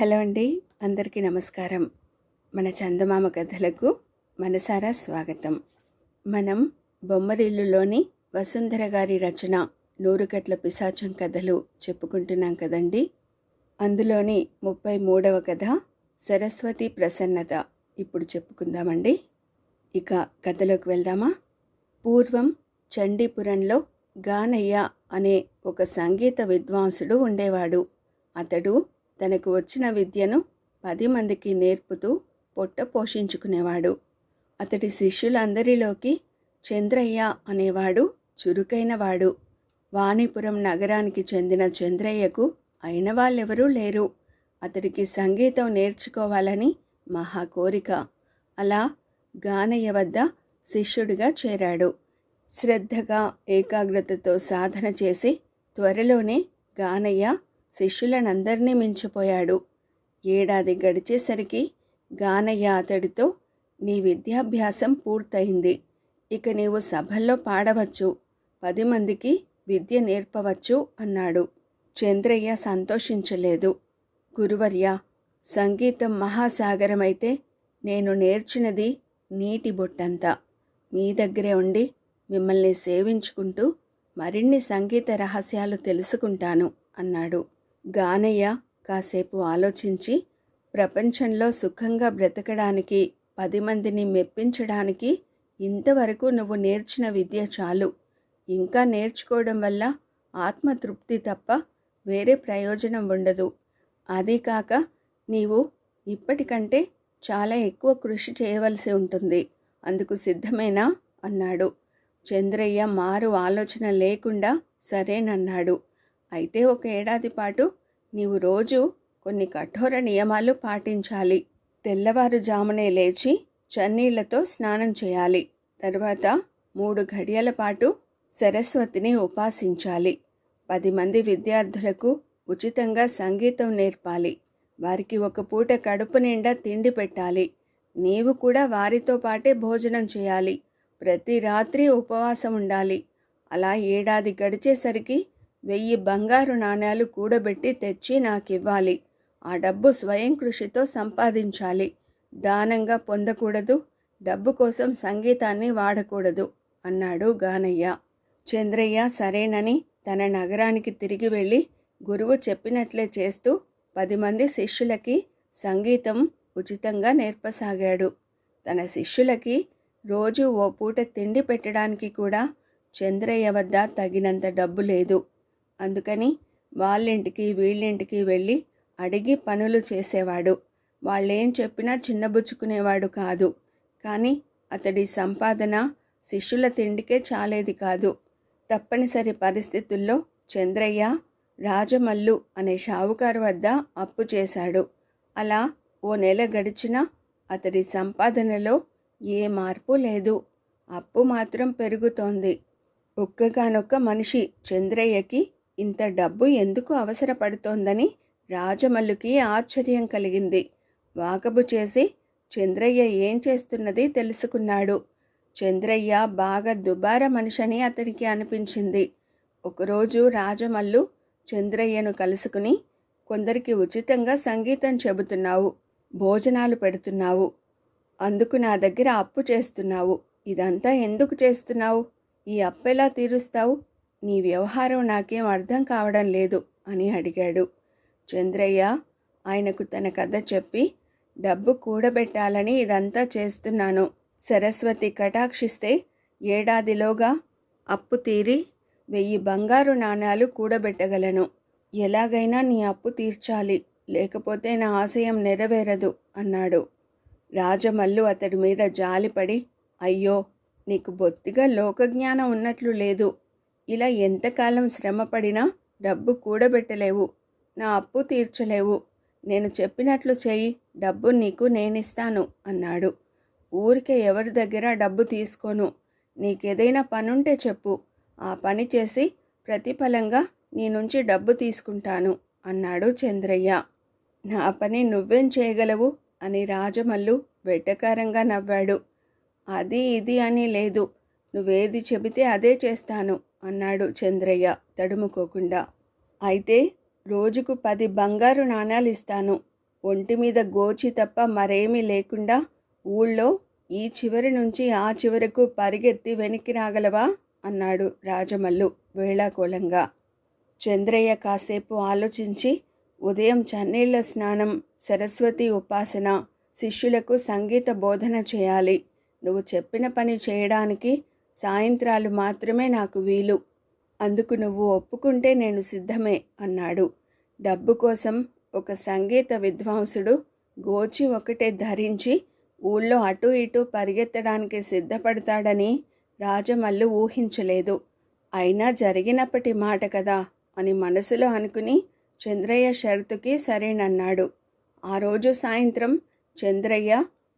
Hello అండి అందరికీ నమస్కారం. మన చందమామ కథలకు మనసారా స్వాగతం. మనం బొమ్మరిల్లులోని వసుంధర గారి రచన నూరుకట్ల పిశాచం కథలు చెప్పుకుంటున్నాం కదండి. అందులోని ముప్పై మూడవ కథ సరస్వతి ప్రసన్నత. ఇప్పుడు చెప్పుకుందామండి. ఇక కథలోకి వెళ్దామా? పూర్వం చండీపురంలో గానయ్య అనే ఒక సంగీత విద్వాంసుడు ఉండేవాడు. అతడు తనకు వచ్చిన విద్యను పది మందికి నేర్పుతూ పొట్ట పోషించుకునేవాడు. అతడి శిష్యులందరిలోకి చంద్రయ్య అనేవాడు చురుకైనవాడు. వాణిపురం నగరానికి చెందిన చంద్రయ్యకు అయిన వాళ్ళెవరూ లేరు. అతడికి సంగీతం నేర్చుకోవాలని మహా కోరిక. అలా గానయ్య వద్ద శిష్యుడిగా చేరాడు. శ్రద్ధగా ఏకాగ్రతతో సాధన చేసి త్వరలోనే గానయ్య శిష్యులనందరినీ మించిపోయాడు. ఏడాది గడిచేసరికి గానయ్య అతడితో నీ విద్యాభ్యాసం పూర్తయింది. ఇక నీవు సభల్లో పాడవచ్చు. పది మందికి విద్య నేర్పవచ్చు అన్నాడు. చంద్రయ్య సంతోషించలేదు. గురువర్య సంగీతం మహాసాగరమైతే నేను నేర్చినది నీటి బొట్టంత. మీ దగ్గరే ఉండి మిమ్మల్ని సేవించుకుంటూ మరిన్ని సంగీత రహస్యాలు తెలుసుకుంటాను అన్నాడు. గానయ్య కాసేపు ఆలోచించి ప్రపంచంలో సుఖంగా బ్రతకడానికి పది మందిని మెప్పించడానికి ఇంతవరకు నువ్వు నేర్చిన విద్య చాలు. ఇంకా నేర్చుకోవడం వల్ల ఆత్మతృప్తి తప్ప వేరే ప్రయోజనం ఉండదు. అదీ కాక నీవు ఇప్పటికంటే చాలా ఎక్కువ కృషి చేయవలసి ఉంటుంది. అందుకు సిద్ధమేనా? అన్నాడు. చంద్రయ్య మారు ఆలోచన లేకుండా సరేనన్నాడు. అయితే ఒక ఏడాది పాటు నీవు రోజు కొన్ని కఠోర నియమాలు పాటించాలి. తెల్లవారుజామునే లేచి చన్నీళ్ళతో స్నానం చేయాలి. తర్వాత మూడు ఘడియల పాటు సరస్వతిని ఉపాసించాలి. పది మంది విద్యార్థులకు ఉచితంగా సంగీతం నేర్పాలి. వారికి ఒక పూట కడుపు నిండా తిండి పెట్టాలి. నీవు కూడా వారితో పాటే భోజనం చేయాలి. ప్రతి రాత్రి ఉపవాసం ఉండాలి అలా ఏడాది గడిచేసరికి వెయ్యి బంగారు నాణ్యాలు కూడబెట్టి తెచ్చి నాకివ్వాలి. ఆ డబ్బు స్వయం కృషితో సంపాదించాలి. దానంగా పొందకూడదు. డబ్బు కోసం సంగీతాన్ని వాడకూడదు అన్నాడు గానయ్య. చంద్రయ్య సరేనని తన నగరానికి తిరిగి వెళ్ళి గురువు చెప్పినట్లే చేస్తూ పది మంది శిష్యులకి సంగీతం ఉచితంగా నేర్పసాగాడు. తన శిష్యులకి రోజు ఓ పూట తిండి పెట్టడానికి కూడా చంద్రయ్య వద్ద తగినంత డబ్బు లేదు. అందుకని వాళ్ళింటికి వీళ్ళింటికి వెళ్ళి అడిగి పనులు చేసేవాడు. వాళ్ళేం చెప్పినా చిన్నబుచ్చుకునేవాడు కాదు. కానీ అతడి సంపాదన శిష్యుల తిండికే చాలేది కాదు. తప్పనిసరి పరిస్థితుల్లో చంద్రయ్య రాజమల్లు అనే షావుకారు వద్ద అప్పు చేశాడు. అలా ఓ నెల గడిచినా అతడి సంపాదనలో ఏ మార్పు లేదు. అప్పు మాత్రం పెరుగుతోంది. ఒక్కగానొక్క మనిషి చంద్రయ్యకి ఇంత డబ్బు ఎందుకు అవసరపడుతోందని రాజమల్లుకి ఆశ్చర్యం కలిగింది. వాకబు చేసి చంద్రయ్య ఏం చేస్తున్నది తెలుసుకున్నాడు. చంద్రయ్య బాగా దుబార మనిషని అతనికి అనిపించింది. ఒకరోజు రాజమల్లు చంద్రయ్యను కలుసుకుని కొందరికి ఉచితంగా సంగీతం చెబుతున్నావు భోజనాలు పెడుతున్నావు అందుకు నా దగ్గర అప్పు చేస్తున్నావు. ఇదంతా ఎందుకు చేస్తున్నావు? ఈ అప్పెలా తీరుస్తావు? నీ వ్యవహారం నాకేం అర్థం కావడం లేదు అని అడిగాడు. చంద్రయ్య ఆయనకు తన కథ చెప్పి డబ్బు కూడబెట్టాలని ఇదంతా చేస్తున్నాను. సరస్వతి కటాక్షిస్తే ఏడాదిలోగా అప్పు తీరి వెయ్యి బంగారు నాణాలు కూడబెట్టగలను. ఎలాగైనా నీ అప్పు తీర్చాలి లేకపోతే నా ఆశయం నెరవేరదు అన్నాడు. రాజమల్లు అతడి మీద జాలిపడి అయ్యో నీకు బొత్తిగా లోకజ్ఞానం ఉన్నట్లు లేదు. ఇలా ఎంతకాలం శ్రమపడినా డబ్బు కూడబెట్టలేవు. నా అప్పు తీర్చలేవు. నేను చెప్పినట్లు చెయ్యి డబ్బు నీకు నేనిస్తాను అన్నాడు. ఊరికే ఎవరి దగ్గర డబ్బు తీసుకోను. నీకేదైనా పనుంటే చెప్పు. ఆ పని చేసి ప్రతిఫలంగా నీ నుంచి డబ్బు తీసుకుంటాను అన్నాడు చంద్రయ్య. నా పని నువ్వేం చేయగలవు అని రాజమల్లు వెటకారంగా నవ్వాడు. అది ఇది అని లేదు. నువ్వేది చెబితే అదే చేస్తాను అన్నాడు చంద్రయ్య తడుముకోకుండా. అయితే రోజుకు పది బంగారు నాణాలు ఇస్తాను ఒంటి మీద గోచి తప్ప మరేమీ లేకుండా ఊళ్ళో ఈ చివరి నుంచి ఆ చివరకు పరిగెత్తి వెనక్కి రాగలవా? అన్నాడు రాజమల్లు వేళాకోళంగా. చంద్రయ్య కాసేపు ఆలోచించి ఉదయం చన్నీళ్ళ స్నానం సరస్వతి ఉపాసన శిష్యులకు సంగీత బోధన చేయాలి. నువ్వు చెప్పిన పని చేయడానికి సాయంత్రాలు మాత్రమే నాకు వీలు. అందుకు నువ్వు ఒప్పుకుంటే నేను సిద్ధమే అన్నాడు. డబ్బు కోసం ఒక సంగీత విద్వాంసుడు గోచి ఒకటే ధరించి ఊళ్ళో అటూ ఇటూ పరిగెత్తడానికి సిద్ధపడతాడని రాజమల్లు ఊహించలేదు. అయినా జరిగినప్పటి మాట కదా అని మనసులో అనుకుని చంద్రయ్య షరతుకి సరేనన్నాడు. ఆ రోజు సాయంత్రం చంద్రయ్య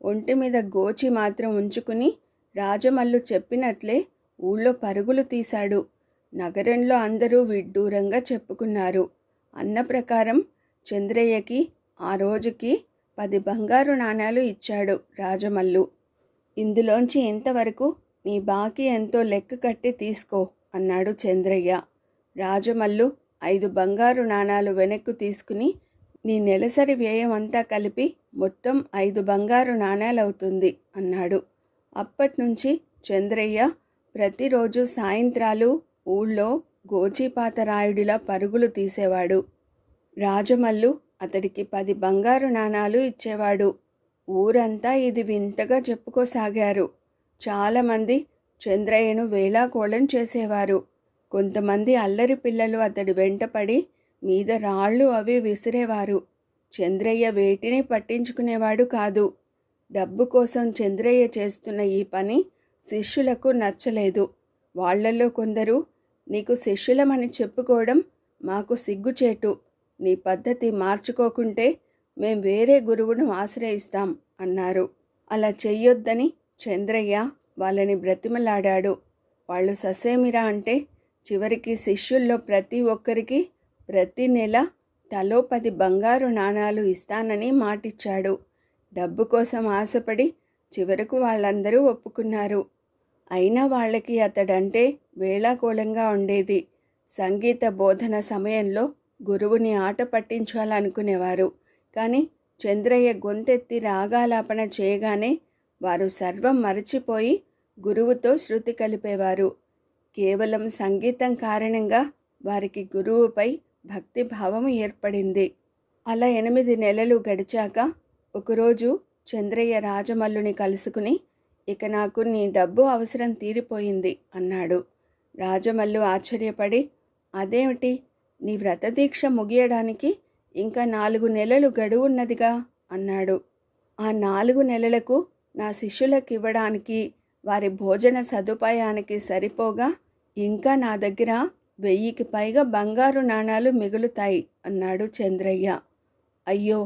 ఒంటి మీద గోచి మాత్రం ఉంచుకుని రాజమల్లు చెప్పినట్లే ఊళ్ళో పరుగులు తీశాడు. నగరంలో అందరూ విడ్డూరంగా చెప్పుకున్నారు. అన్న ప్రకారం చంద్రయ్యకి ఆ రోజుకి పది బంగారు నాణాలు ఇచ్చాడు రాజమల్లు. ఇందులోంచి ఇంతవరకు నీ బాకీ ఎంతో లెక్క కట్టి తీసుకో అన్నాడు చంద్రయ్య. రాజమల్లు ఐదు బంగారు నాణాలు వెనక్కు తీసుకుని నీ నెలసరి వ్యయం అంతా కలిపి మొత్తం ఐదు బంగారు నాణాలవుతుంది అన్నాడు. అప్పట్నుంచి చంద్రయ్య ప్రతిరోజు సాయంత్రాలు ఊళ్ళో గోచీపాతరాయుడిలా పరుగులు తీసేవాడు. రాజమల్లు అతడికి పది బంగారు నాణాలు ఇచ్చేవాడు. ఊరంతా ఇది వింతగా చెప్పుకోసాగారు. చాలామంది చంద్రయ్యను వేలాకోళం చేసేవారు. కొంతమంది అల్లరి పిల్లలు అతడి వెంటపడి మీద రాళ్ళు అవి విసిరేవారు. చంద్రయ్య వేటిని పట్టించుకునేవాడు కాదు. డబ్బు కోసం చంద్రయ్య చేస్తున్న ఈ పని శిష్యులకు నచ్చలేదు. వాళ్ళలో కొందరు నీకు శిష్యులమని చెప్పుకోవడం మాకు సిగ్గుచేటు. నీ పద్ధతి మార్చుకోకుంటే మేం వేరే గురువును ఆశ్రయిస్తాం అన్నారు. అలా చెయ్యొద్దని చంద్రయ్య వాళ్ళని బ్రతిమలాడాడు. వాళ్ళు ససేమిరా అంటే చివరికి శిష్యుల్లో ప్రతి ఒక్కరికి ప్రతి నెల తలో పది బంగారు నాణాలు ఇస్తానని మాటిచ్చాడు. డబ్బు కోసం ఆశపడి చివరకు వాళ్ళందరూ ఒప్పుకున్నారు. అయినా వాళ్ళకి అతడంటే వేళాకోళంగా ఉండేది. సంగీత బోధన సమయంలో గురువుని ఆట పట్టించాలనుకునేవారు. కానీ చంద్రయ్య గొంతెత్తి రాగాలాపన చేయగానే వారు సర్వం మరచిపోయి గురువుతో శృతి కలిపేవారు. కేవలం సంగీతం కారణంగా వారికి గురువుపై భక్తి భావం ఏర్పడింది. అలా ఎనిమిది నెలలు గడిచాక ఒకరోజు చంద్రయ్య రాజమల్లుని కలుసుకుని ఇక నాకు నీ డబ్బు అవసరం తీరిపోయింది అన్నాడు. రాజమల్లు ఆశ్చర్యపడి అదేమిటి? నీ వ్రతదీక్ష ముగియడానికి ఇంకా నాలుగు నెలలు గడువున్నదిగా అన్నాడు. ఆ నాలుగు నెలలకు నా శిష్యులకు ఇవ్వడానికి వారి భోజన సదుపాయానికి సరిపోగా ఇంకా నా దగ్గర వెయ్యికి పైగా బంగారు నాణాలు మిగులుతాయి అన్నాడు చంద్రయ్య. అయ్యో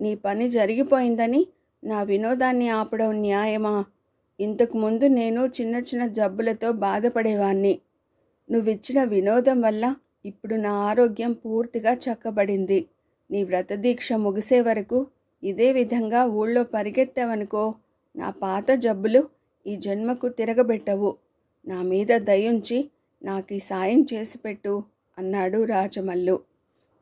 నీ పని జరిగిపోయిందని నా వినోదాన్ని ఆపడం న్యాయమా? ఇంతకుముందు నేను చిన్న చిన్న జబ్బులతో బాధపడేవాణ్ణి. నువ్విచ్చిన వినోదం వల్ల ఇప్పుడు నా ఆరోగ్యం పూర్తిగా చక్కబడింది. నీ వ్రతదీక్ష ముగిసే వరకు ఇదే విధంగా ఊళ్ళో పరిగెత్తావనుకో. నా పాత జబ్బులు ఈ జన్మకు తిరగబెట్టవు. నా మీద దయుంచి నాకు ఈ సాయం చేసి పెట్టు అన్నాడు రాజమల్లు.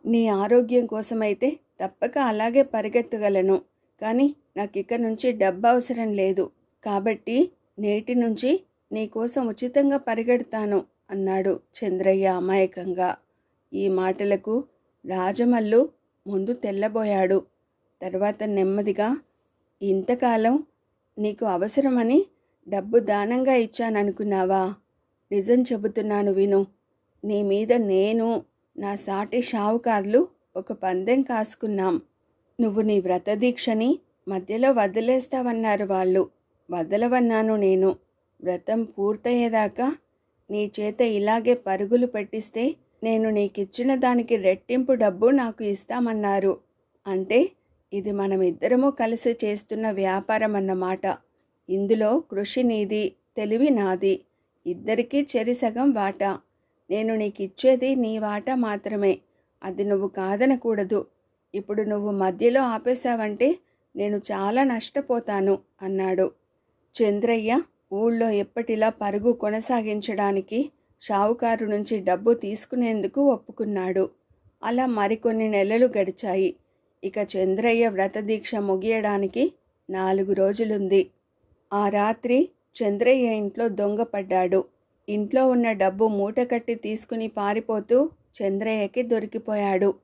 నీ ఆరోగ్యం కోసమైతే తప్పక అలాగే పరిగెత్తగలను. కానీ నాకు ఇక నుంచి డబ్బు అవసరం లేదు. కాబట్టి నేటి నుంచి నీకోసం ఉచితంగా పరిగెడతాను అన్నాడు చంద్రయ్య అమాయకంగా. ఈ మాటలకు రాజమల్లు ముందు తెల్లబోయాడు. తర్వాత నెమ్మదిగా ఇంతకాలం నీకు అవసరమని డబ్బు దానంగా ఇచ్చాననుకున్నావా? నిజం చెబుతున్నాను విను. నీ మీద నేను నా సాటి షావుకార్లు ఒక పందెం కాసుకున్నాం. నువ్వు నీ వ్రతదీక్షని మధ్యలో వదిలేస్తావన్నారు వాళ్ళు. వదలవన్నాను నేను. వ్రతం పూర్తయ్యేదాకా నీ చేత ఇలాగే పరుగులు పెట్టిస్తే నేను నీకిచ్చిన దానికి రెట్టింపు డబ్బు నాకు ఇస్తామన్నారు. అంటే ఇది మనమిద్దరము కలిసి చేస్తున్న వ్యాపారం అన్నమాట ఇందులో కృషి నీది తెలివి నాది. ఇద్దరికీ చెరిసగం వాటా. నేను నీకు ఇచ్చేది నీ వాటా మాత్రమే. అది నువ్వు కాదనకూడదు. ఇప్పుడు నువ్వు మధ్యలో ఆపేశావంటే నేను చాలా నష్టపోతాను అన్నాడు. చంద్రయ్య ఊళ్ళో ఎప్పటిలా పరుగు కొనసాగించడానికి షావుకారు నుంచి డబ్బు తీసుకునేందుకు ఒప్పుకున్నాడు. అలా మరికొన్ని నెలలు గడిచాయి. ఇక చంద్రయ్య వ్రతదీక్ష ముగియడానికి నాలుగు రోజులుంది. ఆ రాత్రి చంద్రయ్య ఇంట్లో దొంగపడ్డాడు. ఇంట్లో ఉన్న డబ్బు మూటకట్టి తీసుకుని పారిపోతూ చంద్రయ్యకి దొరికిపోయాడు.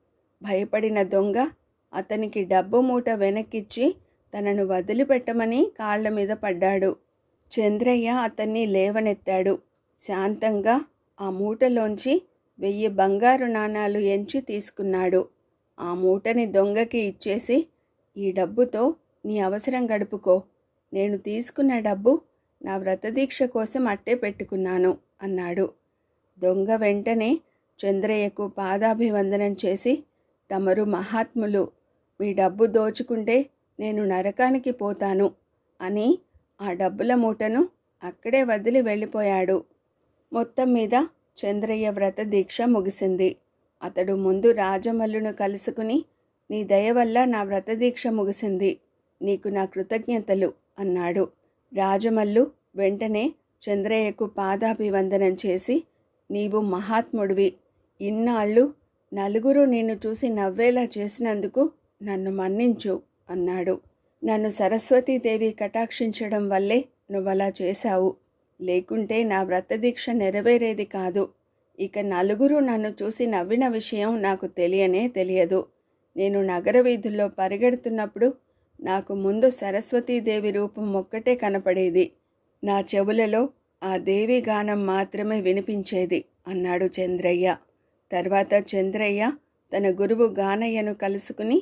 భయపడిన దొంగ అతనికి డబ్బు మూట వెనక్కిచ్చి తనను వదిలిపెట్టమని కాళ్ళ మీద పడ్డాడు. చంద్రయ్య అతన్ని లేవనెత్తాడు. శాంతంగా ఆ మూటలోంచి వెయ్యి బంగారు నాణాలు ఎంచి తీసుకున్నాడు. ఆ మూటని దొంగకి ఇచ్చేసి ఈ డబ్బుతో నీ అవసరం గడుపుకో. నేను తీసుకున్న డబ్బు నా వ్రతదీక్ష కోసం అట్టే పెట్టుకున్నాను అన్నాడు. దొంగ వెంటనే చంద్రయ్యకు పాదాభివందనం చేసి తమరు మహాత్ములు మీ డబ్బు దోచుకుంటే నేను నరకానికి పోతాను అని ఆ డబ్బుల మూటను అక్కడే వదిలి వెళ్ళిపోయాడు. మొత్తం మీద చంద్రయ్య వ్రత దీక్ష ముగిసింది. అతడు ముందు రాజమల్లును కలుసుకుని నీ దయ వల్ల నా వ్రత దీక్ష ముగిసింది. నీకు నా కృతజ్ఞతలు అన్నాడు. రాజమల్లు వెంటనే చంద్రయ్యకు పాదాభివందనం చేసి నీవు మహాత్ముడివి. ఇన్నాళ్ళు నలుగురు నిన్ను చూసి నవ్వేలా చేసినందుకు నన్ను మన్నించు అన్నాడు. నన్ను సరస్వతీదేవి కటాక్షించడం వల్లే నువ్వలా చేశావు. లేకుంటే నా వ్రతదీక్ష నెరవేరేది కాదు. ఇక నలుగురు నన్ను చూసి నవ్విన విషయం నాకు తెలియనే తెలియదు. నేను నగర వీధుల్లో పరిగెడుతున్నప్పుడు నాకు ముందు సరస్వతీదేవి రూపం ఒక్కటే కనపడేది. నా చెవులలో ఆ దేవి గానం మాత్రమే వినిపించేది అన్నాడు చంద్రయ్య. తర్వాత చంద్రయ్య తన గురువు గానయ్యను కలుసుకుని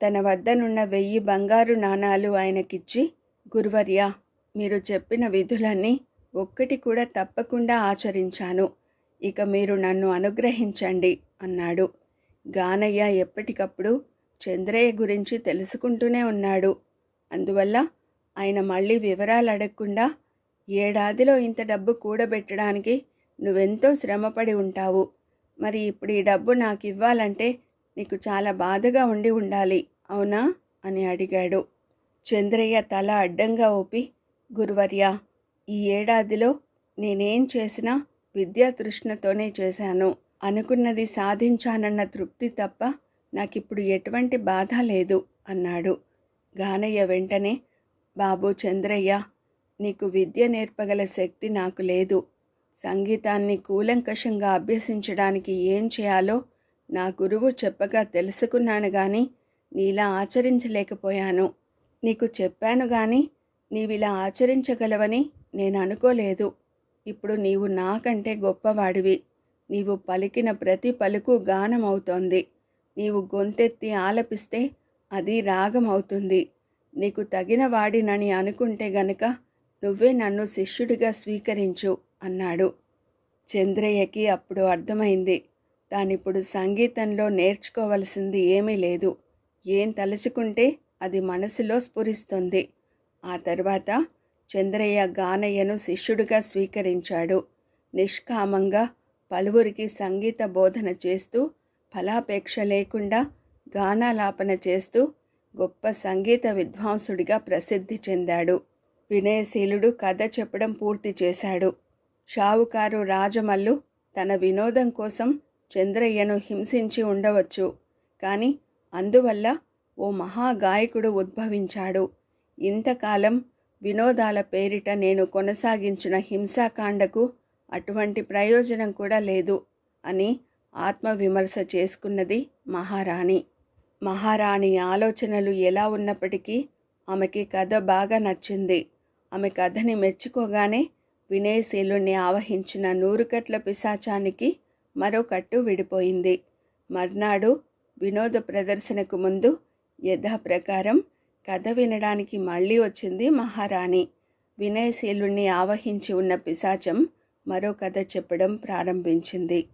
తన వద్దనున్న వెయ్యి బంగారు నాణాలు ఆయనకిచ్చి గురువర్య మీరు చెప్పిన విధులన్నీ ఒక్కటి కూడా తప్పకుండా ఆచరించాను. ఇక మీరు నన్ను అనుగ్రహించండి అన్నాడు. గానయ్య ఎప్పటికప్పుడు చంద్రయ్య గురించి తెలుసుకుంటూనే ఉన్నాడు. అందువల్ల ఆయన మళ్ళీ వివరాలు అడగకుండా ఏడాదిలో ఇంత డబ్బు కూడబెట్టడానికి నువ్వెంతో శ్రమపడి ఉంటావు. మరి ఇప్పుడు ఈ డబ్బు నాకు ఇవ్వాలంటే నీకు చాలా బాధగా ఉండి ఉండాలి అవునా? అని అడిగాడు. చంద్రయ్య తల అడ్డంగా ఊపి గురువర్య ఈ ఏడాదిలో నేనేం చేసినా విద్యా తృష్ణతోనే చేశాను. అనుకున్నది సాధించానన్న తృప్తి తప్ప నాకిప్పుడు ఎటువంటి బాధ లేదు అన్నాడు. గానయ్య వెంటనే బాబు చంద్రయ్య నీకు విద్య నేర్పగల శక్తి నాకు లేదు. సంగీతాన్ని కూలంకషంగా అభ్యసించడానికి ఏం చేయాలో నా గురువు చెప్పగా తెలుసుకున్నాను కానీ నీలా ఆచరించలేకపోయాను. నీకు చెప్పాను కానీ నీవిలా ఆచరించగలవని నేను అనుకోలేదు. ఇప్పుడు నీవు నాకంటే గొప్పవాడివి. నీవు పలికిన ప్రతి పలుకు గానమవుతోంది. నీవు గొంతెత్తి ఆలపిస్తే అది రాగమవుతుంది. నీకు తగిన వాడినని అనుకుంటే గనుక నువ్వే నన్ను శిష్యుడిగా స్వీకరించు. అన్నాడు. చంద్రయ్యకి అప్పుడు అర్థమైంది. తానిప్పుడు సంగీతంలో నేర్చుకోవలసింది ఏమీ లేదు. ఏం తలుచుకుంటే అది మనసులో స్ఫురిస్తుంది. ఆ తర్వాత చంద్రయ్య గానయ్యను శిష్యుడిగా స్వీకరించాడు. నిష్కామంగా పలువురికి సంగీత బోధన చేస్తూ ఫలాపేక్ష లేకుండా గానాలాపన చేస్తూ గొప్ప సంగీత విద్వాంసుడిగా ప్రసిద్ధి చెందాడు. వినయశీలుడు కథ చెప్పడం పూర్తి చేశాడు. షావుకారు రాజమల్లు తన వినోదం కోసం చంద్రయ్యను హింసించి ఉండవచ్చు. కానీ అందువల్ల ఓ మహాగాయకుడు ఉద్భవించాడు. ఇంతకాలం వినోదాల పేరిట నేను కొనసాగించిన హింసాకాండకు అటువంటి ప్రయోజనం కూడా లేదు అని ఆత్మవిమర్శ చేసుకున్నది మహారాణి. మహారాణి ఆలోచనలు ఎలా ఉన్నప్పటికీ ఆమెకి కథ బాగా నచ్చింది. ఆమె కథని మెచ్చుకోగానే వినయశీలుణ్ణి ఆవహించిన నూరుకట్ల పిశాచానికి మరో కట్టు విడిపోయింది. మర్నాడు వినోద ప్రదర్శనకు ముందు యథాప్రకారం కథ వినడానికి మళ్ళీ వచ్చింది మహారాణి. వినయశీలుణ్ణి ఆవహించి ఉన్న పిశాచం మరో కథ చెప్పడం ప్రారంభించింది.